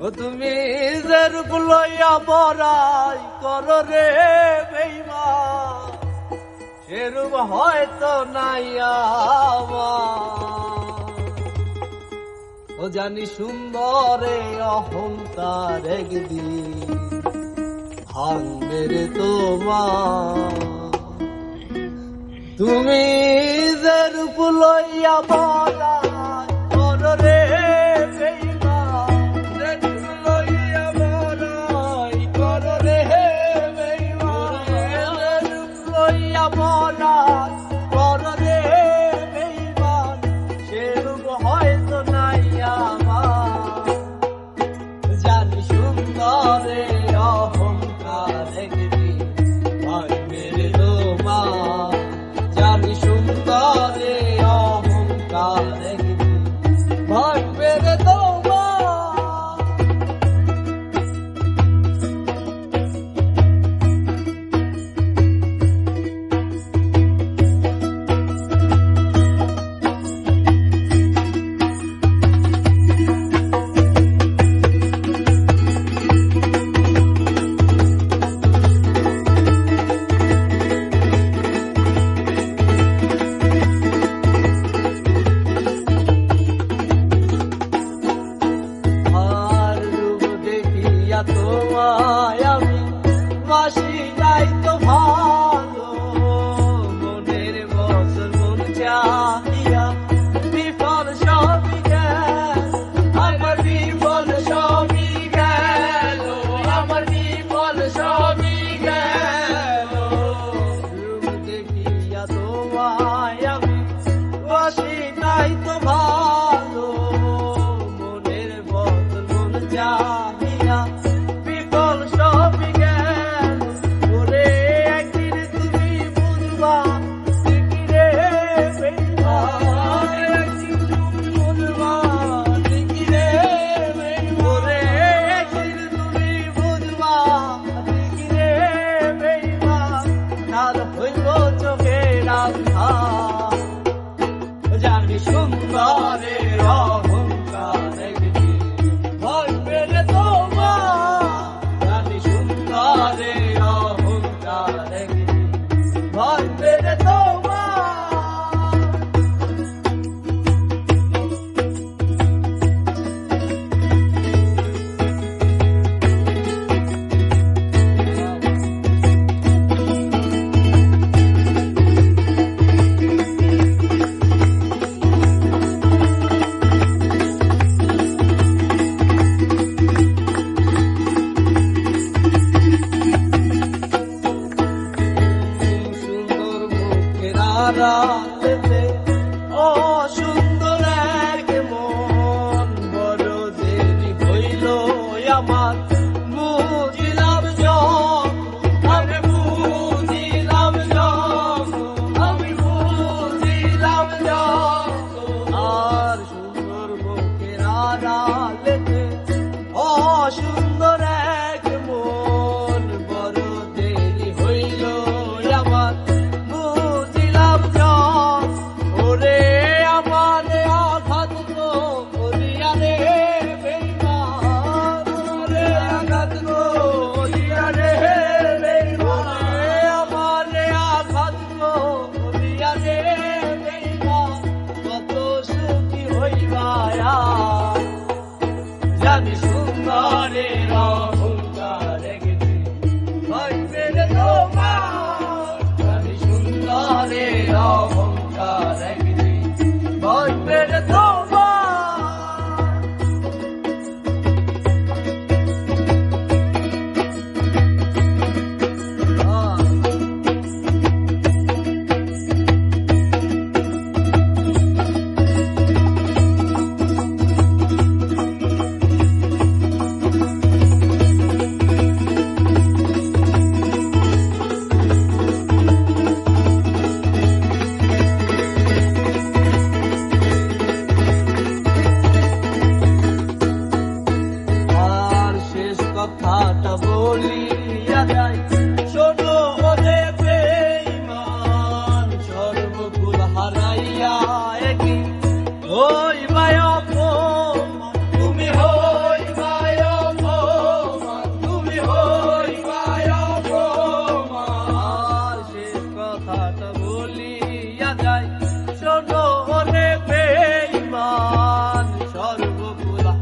ও তুমি যার লইয়া বরাই কর রে বেইমা সেরূপ হয়তো নাইয়া ও জানি সুন্দরে অহংকার একদিন ভাঙবে রে তোমার। তুমি যার লইয়া তোমায় আমি বাসি নাই তোমার রাত জাতি সুন্দরের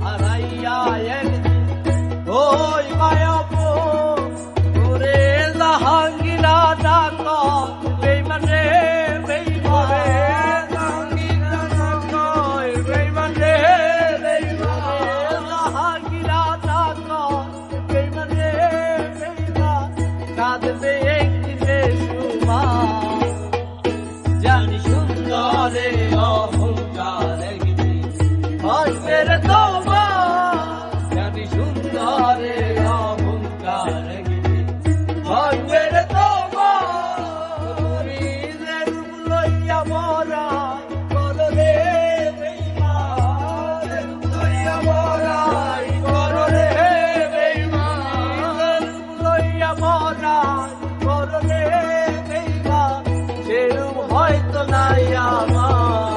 হারাইয়া একদিন ওই মায়াব তোরে জাহাঙ্গীরা ডাক বেইমান রে বেইমান রে জাহাঙ্গীরা ডাক বেইমান রে বেইমান রে জাহাঙ্গীরা ডাক বেইমান রে বেইমান, কাঁদবে একদিন রে সুমা। জানি সুন্দরে অহ করলে হয়তো নাই আমার।